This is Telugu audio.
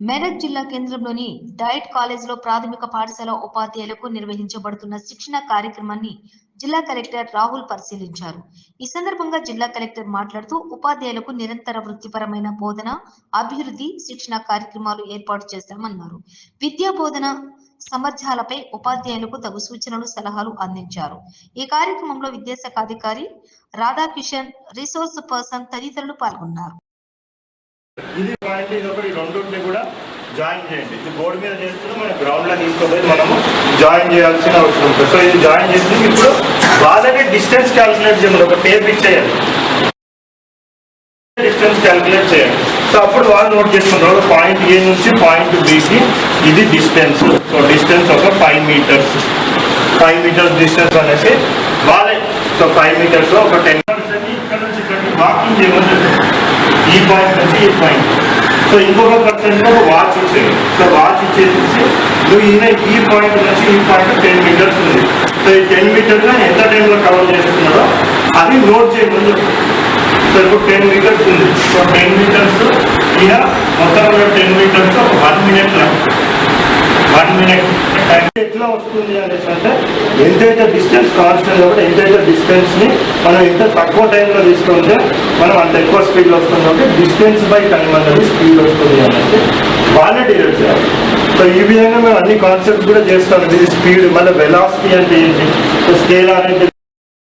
మెదక్ జిల్లా కేంద్రంలోని డయట్ కాలేజీలో ప్రాథమిక పాఠశాల ఉపాధ్యాయులకు నిర్వహించబడుతున్న శిక్షణ కార్యక్రమాన్ని జిల్లా కలెక్టర్ రాహుల్ పరిశీలించారు. ఈ సందర్భంగా జిల్లా కలెక్టర్ మాట్లాడుతూ ఉపాధ్యాయులకు నిరంతర వృత్తిపరమైన బోధన అభివృద్ధి శిక్షణ కార్యక్రమాలు ఏర్పాటు చేశామన్నారు విద్యా బోధన సామర్థ్యాలపై ఉపాధ్యాయులకు తగు సూచనలు సలహాలు అందించారు. ఈ కార్యక్రమంలో విద్యాశాఖ అధికారి రాధాకిషన్ రిసోర్స్ పర్సన్ తదితరులు పాల్గొన్నారు. ఇది పాయింట్ ఇది ఒకటి రెండుంటిని కూడా జాయిన్ చేయండి. ఇది బోర్డు మీద చేస్తున్న మన గ్రౌండ్లో తీసుకోపోయి మనము జాయిన్ చేయాల్సిన అవసరం ఉంటుంది. సో ఇది జాయిన్ చేసి ఇప్పుడు వాళ్ళకి డిస్టెన్స్ క్యాలిక్యులేట్ చేయండి. ఒక టేప్ ఇచ్చేయాలి డిస్టెన్స్ క్యాలిక్యులేట్ చేయండి. సో అప్పుడు వాళ్ళు నోట్ చేసుకుంటారు. పాయింట్ ఏ నుంచి పాయింట్ బికి ఇది డిస్టెన్స్ సో డిస్టెన్స్ ఒక five metres five metres distance అనేసి వాళ్ళే. సో ఫైవ్ మీటర్స్ ఒక టెన్ పర్సెంట్ ఇక్కడ నుంచి ఇక్కడికి వాకింగ్ చేయమని ఈ పాయింట్ నుంచి ఈ పాయింట్. సో ఇంకొక పర్సెంట్ ఒక వాచ్ ఇచ్చేది సో వాచ్ ఇచ్చేసి నువ్వు ఈయన ఈ పాయింట్ నుంచి ఈ పాయింట్ టెన్ మీటర్స్ ఉంది. సో ఈ టెన్ మీటర్లో ఎంత టైంలో కవర్ చేస్తున్నాడో అది నోట్ చేయమని సో ఇప్పుడు టెన్ మీటర్స్ ఉంది. సో టెన్ మీటర్స్ ఈయన మొత్తం టెన్ మీటర్స్ ఒక వన్ మినిట్ వన్ మినిట్ ఎట్లా వస్తుంది అనేసి అంటే ఎంతైతే డిస్టెన్స్ కాన్స్టెంట్ కాబట్టి ఎంతైతే డిస్టెన్స్ని మనం ఎంత తక్కువ టైంలో తీసుకుంటే మనం అంత ఎక్కువ స్పీడ్లో వస్తుంది కాబట్టి డిస్టెన్స్ బై టైం అనేది స్పీడ్ వస్తుంది అనేసి వాళ్ళే డిరైవ్ చేయాలి. సో ఈ విధంగా మేము అన్ని కాన్సెప్ట్స్ కూడా చేస్తాం. ఇది స్పీడ్ మళ్ళీ వెలాసిటీ అంటే ఏంటి? స్కేల్ అనేది